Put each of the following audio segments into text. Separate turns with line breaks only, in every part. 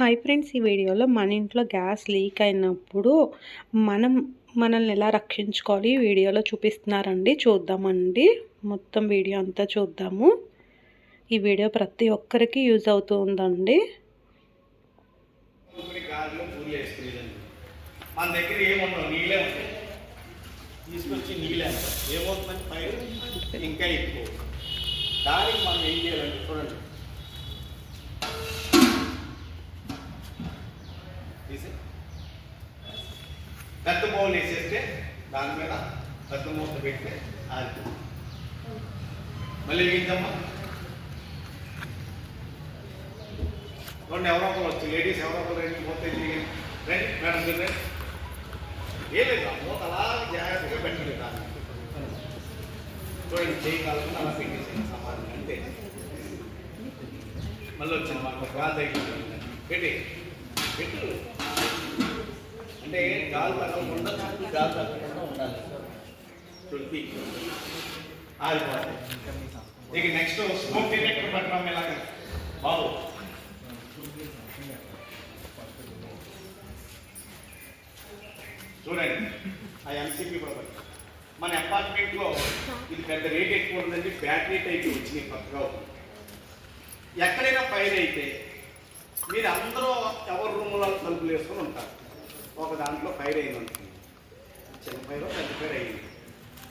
Hi friends ఈ వీడియోలో మన ఇంట్లో గ్యాస్ లీక్ అయినప్పుడు మనం మనల్ని ఎలా రక్షించుకోవాలి ఈ వీడియోలో చూపిస్తున్నారండి. చూద్దామండి. మొత్తం వీడియో అంతా చూద్దాము. ఈ వీడియో ప్రతి ఒక్కరికి యూజ్
అవుతుందండి మన దగ్గర ఏముండవు నీళ్ళే ఉంటాయి. తీసుకొచ్చి నీళ్ళే ఏమవుతుందంటే ఇంకా ఎక్కువ. దానికి మనం ఏం చేయాలంటే చూడండి. చేస్తే దాని మీద పెద్ద మూత పెడితే ఆరిపోతుంది. మళ్ళీ ఏంటమ్మా? రెండు ఎవరో ఒకరు వచ్చి లేడీస్ ఎవరో ఒకరు రెండు పోతే రండి మేడం మీరు రండి ఏం లేదు ఆ మూత అలా జాగ్రత్తగా పెట్టండి దాన్ని. చూడండి చేయి అలా పెట్టేసి సమానం అంటే మళ్ళీ వచ్చింది మాకు గాలి తగ్గింది పెట్టి పెట్టు. అంటే గాలి తగ్గకుండా చుట్టూ గాలి తగ్గకుండా ఉండాలి. చుట్టి ఆరిపోతుంది ఇక నెక్స్ట్ స్మోక్ డిటెక్టర్ పెట్టడం ఎలాగ? బాబు. చూడండి. ఆ ఎంసీపీ కూడా మన అపార్ట్మెంట్లో ఇది పెద్ద రేట్ ఎక్కువ ఉందండి. బ్యాటరీ టైప్ వచ్చినాయి పక్కగా. ఎక్కడైనా ఫైర్ అయితే మీరు అందరూ ఎవరి రూమ్లో తలుపులు వేసుకొని ఉంటారు. ఒక దాంట్లో ఫైర్ అయింది అనుకోండి చిన్న ఫైర్ పెద్ద ఫైర్ అయింది.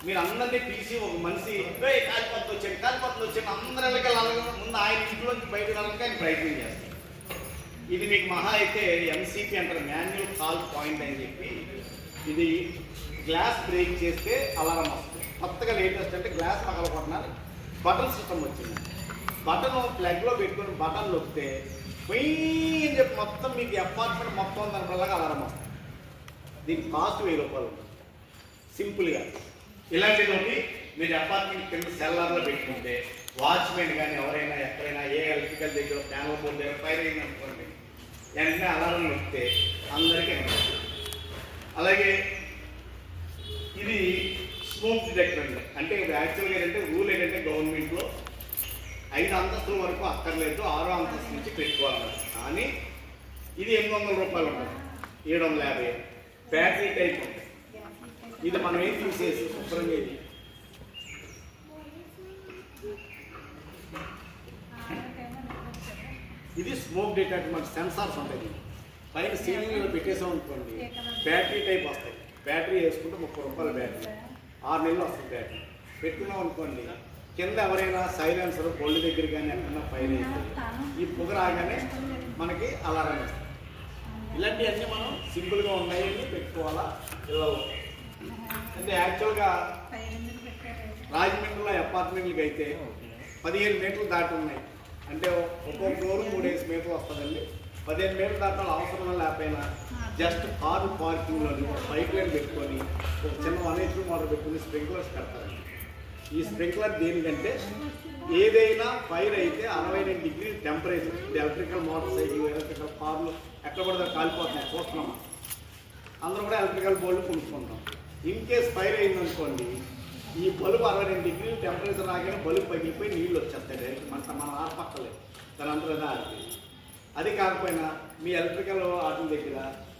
మీరు అందరినీ తీసి ఒక మనిషి "ఏయ్, కాలిపత్తి వచ్చాడు కాలిపత్తులు వచ్చాడు అందరి వెళ్ళగల ముందు ఆయన ఇంట్లోంచి బయటకు వెళ్ళడానికి ఆయన ప్రయత్నం చేస్తారు. ఇది మీకు మహా అయితే ఎంసీపీ అంటారు మాన్యువల్ కాల్ పాయింట్ అని చెప్పి. ఇది గ్లాస్ బ్రేక్ చేస్తే అలారం వస్తుంది. కొత్తగా లేటెస్ట్ అంటే గ్లాస్ పగలకొట్టడానికి బటన్ సిస్టమ్ వచ్చింది. బటన్ ప్లగ్లో పెట్టుకొని బటన్ నొక్కితే పొయ్యి చెప్పి మొత్తం మీకు అపార్ట్మెంట్ మొత్తం దానివల్లగా అలారం వస్తుంది. దీనికి కాస్ట్ వెయ్యి రూపాయలు ఉంటుంది. సింపుల్గా ఇలాంటిది ఒకటి మీరు అపార్ట్మెంట్ కింద సెల్లార్లో పెట్టుకుంటే వాచ్మెన్ కానీ ఎవరైనా ఎక్కడైనా ఏ ఎలక్ట్రికల్ దగ్గర ప్యానల్ బోర్డు దగ్గర ఫైర్ అయింది అనుకోండి వెంటనే అలారం నొక్కితే అందరికీ అలాగే ఇది స్మోక్ డిటెక్టర్ అండి. అంటే యాక్చువల్గా ఏంటంటే రూల్ ఏంటంటే గవర్నమెంట్లో ఐదు అంతస్తుల వరకు అక్కర్లేదు ఆరో అంతస్తు నుంచి పెట్టుకోవాలి కానీ ఇది ఎనిమిది వందల రూపాయలు ఉంటుంది. ఏడు వందల యాభై. బ్యాటరీ టైప్ ఉంటుంది ఇది మనం ఏం తీసేసి శుభ్రంగా ఇది ఇది స్మోక్ డిటెక్టర్ మనకి సెన్సార్స్ ఉంటాయి. పైన సీలింగ్ పెట్టేసాం అనుకోండి బ్యాటరీ టైప్ వస్తాయి. బ్యాటరీ వేసుకుంటే ముప్పై రూపాయల బ్యాటరీ. ఆరు నెలలు వస్తుంది బ్యాటరీ. పెట్టుకున్నాం అనుకోండి కింద ఎవరైనా సైలెన్సర్ బొల్లు దగ్గర కానీ ఎక్కడన్నా పైన ఈ పొగ రాగానే మనకి అలారం వస్తుంది. ఇలాంటివన్నీ మనం సింపుల్గా ఉన్నాయని పెట్టుకోవాలా? పిల్లలు అంటే యాక్చువల్గా రాజమండ్రిలో అపార్ట్మెంట్లకి అయితే పదిహేను మీటర్లు దాటి ఉన్నాయి. అంటే ఒక్కో ఫ్లోర్ మూడేసి మీటర్లు వస్తుందండి. పదిహేను మీటర్లు దాటాలి అవసరం లేకపోయినా జస్ట్ కారు పార్కింగ్లోని బైక్ లైన్ పెట్టుకొని ఒక చిన్న వన్ హెచ్పి మోటార్ పెట్టుకుని స్ప్రింక్లర్స్ కడతారండి. ఈ స్ప్రింక్లర్ దేనికంటే ఏదైనా ఫైర్ అయితే అరవై రెండు degree temperature electrical motor cycle electrical కార్లు ఎక్కడ పడితే కాలిపోతున్నాయి చూస్తున్నాం అందరూ కూడా ఎలక్ట్రికల్ బోర్డు కొనుక్కుంటాం ఇన్ కేస్ ఫైర్ అయిందనుకోండి ఈ బల్బు అరవై రెండు డిగ్రీలు టెంపరేచర్ రాగానే బల్బు పగిలిపోయి నీళ్ళు వచ్చేస్తాయి డైరెక్ట్ మన మన ఆర్పక్కలే దాని అందరూ అదే అది కాకపోయినా మీ ఎలక్ట్రికల్ ఆటల దగ్గర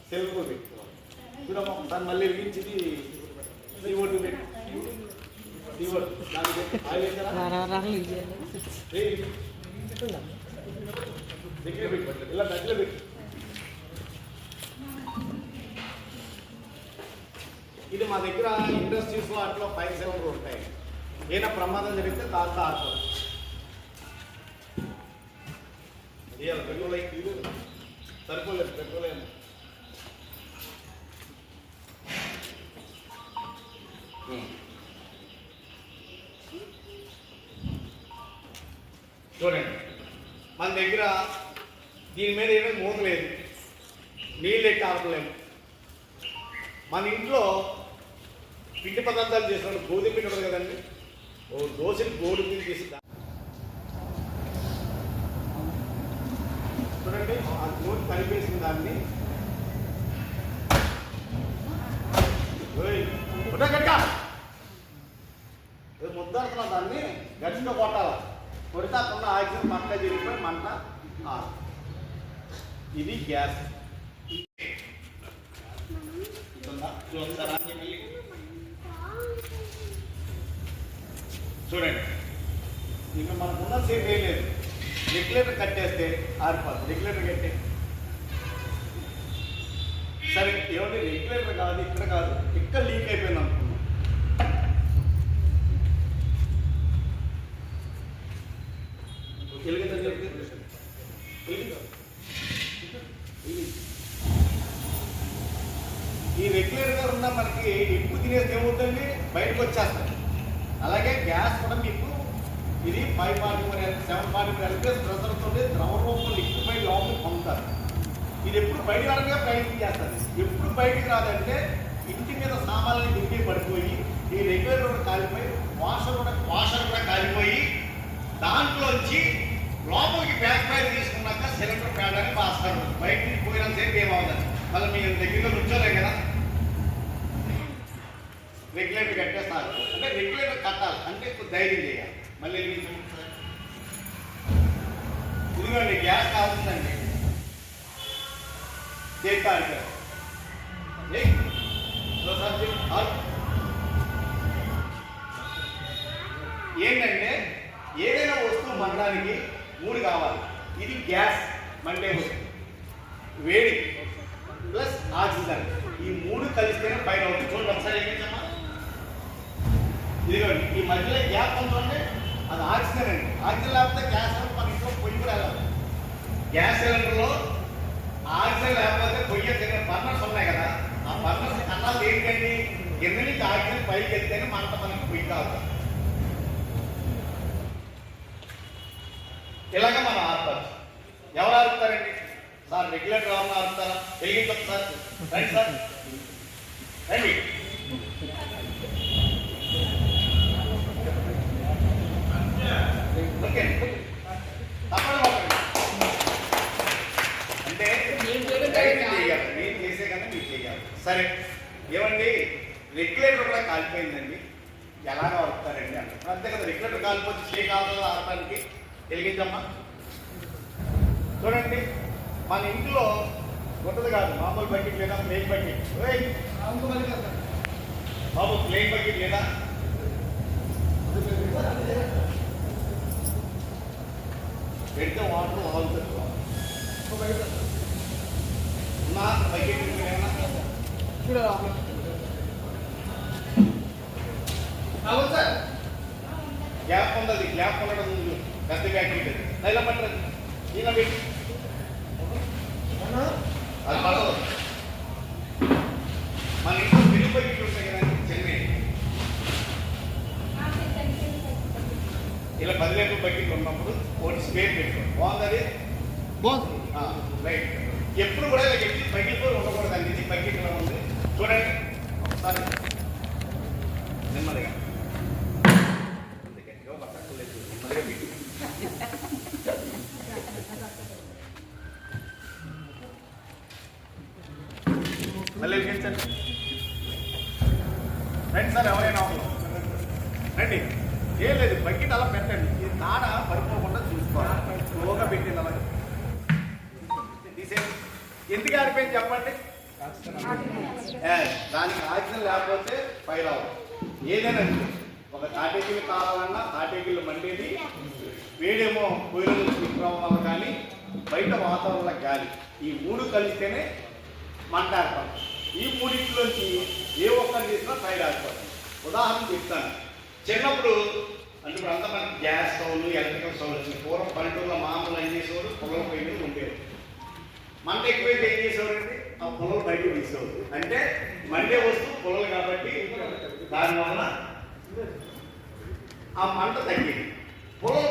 సెల్ఫ్ పెట్టుకోవాలి. చూడమ్మ దాన్ని మళ్ళీ వీల్చింది ఇది మా దగ్గర ఇండస్ట్రీస్ అట్లా ఫైవ్ సెవెన్ ఉంటాయి. ఏదైనా ప్రమాదం జరిగితే తాత ఆడతాం పెట్రోల్ అయి సరిపోలేదు పెట్రోల్ అయింది చూడండి. మన దగ్గర దీని మీద ఏమీ మూత లేదు. నీళ్ళు ఎట్టి ఆపలేము. మన ఇంట్లో పిండి పదార్థాలు చేసినప్పుడు గోధుమ పిండి ఉంటుంది కదండి? ఓ దోశని గోధుమ పిండి చేసి చూడండి ఆ నూనె కలిపేసిన దాన్ని. ఓయ్, దాన్ని గట్టిగా కొట్టాలి? కొడితే అక్కడ ఆక్సిజన్ మంట జరిగిపోయి మంట ఆరు. ఇది గ్యాస్. ఉందా? చూస్తారా? చూడండి. ఇక మనకున్న సేఫ్ ఏం లేదు. రెగ్యులేటర్ కట్టేస్తే ఆరిపోతుంది రెగ్యులేటర్ కట్టే. సరే ఏమంటే రెగ్యులేటర్ కాదు ఇక్కడ కాదు. ఇక్కడ లీక్ అయిపోయింది అనుకున్నాం వెలుగుతుందా చెప్పు? వెలుగుతుందా? వెలుగు. ఈ రెగ్యులేటర్ ఉన్న మనకి ఎక్కువ తినేది ఏమవుతుంది బయటకు వచ్చేస్తాయి అలాగే గ్యాస్ కూడా మీకు ఇది five forty four seven forty four LPS ప్రెషర్తో ద్రవ రూపంలో లిక్విఫై లోపలికి పొందుతారు ఇది ఎప్పుడు బయట రావడానికి ప్రయత్నం చేస్తారు. ఎప్పుడు బయటికి రాదంటే ఇంటి మీద సామాన్లు దిగి పడిపోయి ఈ రెగ్యులర్ కూడా కాలిపోయి వాషర్ కూడా వాషర్ కూడా కాలిపోయి దాంట్లోంచి లోపలికి బ్యాక్ ఫైర్ తీసుకున్నాక సిలిండర్ ప్యాడ్ అని బయట బయటికి పోయినంత సేపు ఏమవుతుంది మళ్ళీ మీ దగ్గరలో నుంచోలే కదా రెగ్యులేటర్ కట్టేస్తారు అంటే రెగ్యులేటర్ కట్టాలి అంటే ఎక్కువ ధైర్యం చేయాలి. మళ్ళీ వెలిగించండి ఒకసారి. ఇదిగోండి గ్యాస్ కావాల్సిందండి. చేస్తా అంటారు. ఏంటంటే ఏదైనా వస్తువు మండడానికి మూడు కావాలి. ఇది గ్యాస్ మండే వస్తుంది వేడి ప్లస్ ఆక్సిజన్. ఈ మూడు కలిస్తేనే పైన అవుతుంది. చూడండి ఒకసారి ఏమైందమ్మా ఇదిగోండి ఈ మధ్యలో గ్యాప్ ఉంటుంది అది ఆక్సిజన్ అండి. ఆక్సిజన్ లేకపోతే గ్యాస్ మన ఇంట్లో పొయ్యి కూడా వెళ్ళాలి గ్యాస్ సిలిండర్లో ఆక్సిజన్ లేకపోతే పొయ్యి తినే బర్నర్స్ ఉన్నాయి కదా ఆ బర్నర్స్ కన్నాలు ఏంటండి? కింద నుంచి ఆక్సిజన్ పైకి వెళ్తేనే మంట మనకి పొయ్యి కావాలి ఇలాగ మనం ఆడుతారు ఎవరు ఆడుతారండి సార్ రెగ్యులేటర్ ఎవరు ఆడుతారా వెలిగించండి సార్? రండి సార్. రండి ఓకే తప్పని ఒకటి. అంటే ధైర్యం చేయాలి నేను చేసే కదా మీరు చేయాలి సరే ఏమండి రెగ్యులేటర్ కూడా కాలిపోయిందండి ఎలాగ వస్తారండి అంటారు. అంతే కదా రెగ్యులేటర్ కాలిపోతే చే కాదు ఆడటానికి వెలిగించమ్మా. చూడండి మన ఇంట్లో ఉంటుంది కాదు మామూలు బకెట్ లేదా ప్లేన్ బకెట్. బాబు ప్లేన్ బకెట్ లేదా? పెడితే వాటర్ వాగుతుంది. నా బకెట్ ఏమైనా గ్యాప్ ఉన్నది గ్యాప్ ఉండడం పెద్ద బ్యాకెట్ నైలా పట్టదు ఈయన పెట్టి అది పడదు. మన ఇంట్లో పెళ్ళి బకెట్ ఉంటాయి కదా చెన్నై. ఇలా పది లీటర్ బకెట్ ఉన్నప్పుడు ఒకటి స్పేర్ పెట్టుకోండి. బాగుంది బాగుంది. రైట్. ఎప్పుడు కూడా ఇలా ఎట్టి బకెట్ ఉండకూడదు అండి. ఇది బకెట్ ఇలా ఉంది. చూడండి. ఒకసారి. మళ్ళీ వెలిగించండి రండి సార్ ఎవరైనా రండి. ఏం లేదు బకెట్ అలా పెట్టండి. ఈ నాడ పడిపోకుండా చూసుకోవాలి. స్లోగా పెట్టింది అలా. తీసేయండి. ఎందుకు ఆడిపోయింది చెప్పండి? దానికి ఆక్సిజన్ లేకపోతే ఫైర్ అవ్వదు. ఏదైనా ఒక తాటేకిల్లు కావాలన్నా తాటేకిల్లు మండేది. వేడేమో పొయ్యిల నుంచి వల్ల కానీ బయట వాతావరణ గాలి. ఈ మూడు కలిస్తేనే మంట ఏర్పడుతుంది. ఈ మూడింటిలోంచి ఏ ఒక్కరు తీసినా ఫైర్ ఆగిపోతుంది ఉదాహరణ చెప్తాను. చిన్నప్పుడు అంటే ఇప్పుడు అంతా మనకి గ్యాస్ స్టవ్లు ఎలక్ట్రికల్ స్టవ్లు వచ్చింది పూర్వం పల్లెటూరులో మామూలు ఏం చేసేవారు? పొలం పొయ్యి ఉండేవారు. మంట ఎక్కువైతే ఏం చేసేవారండి ఆ పొలం బయటకు తీసేవారు అంటే మండే వస్తువు పొలం కాబట్టి దానివల్ల ఆ మంట తగ్గింది. పొలం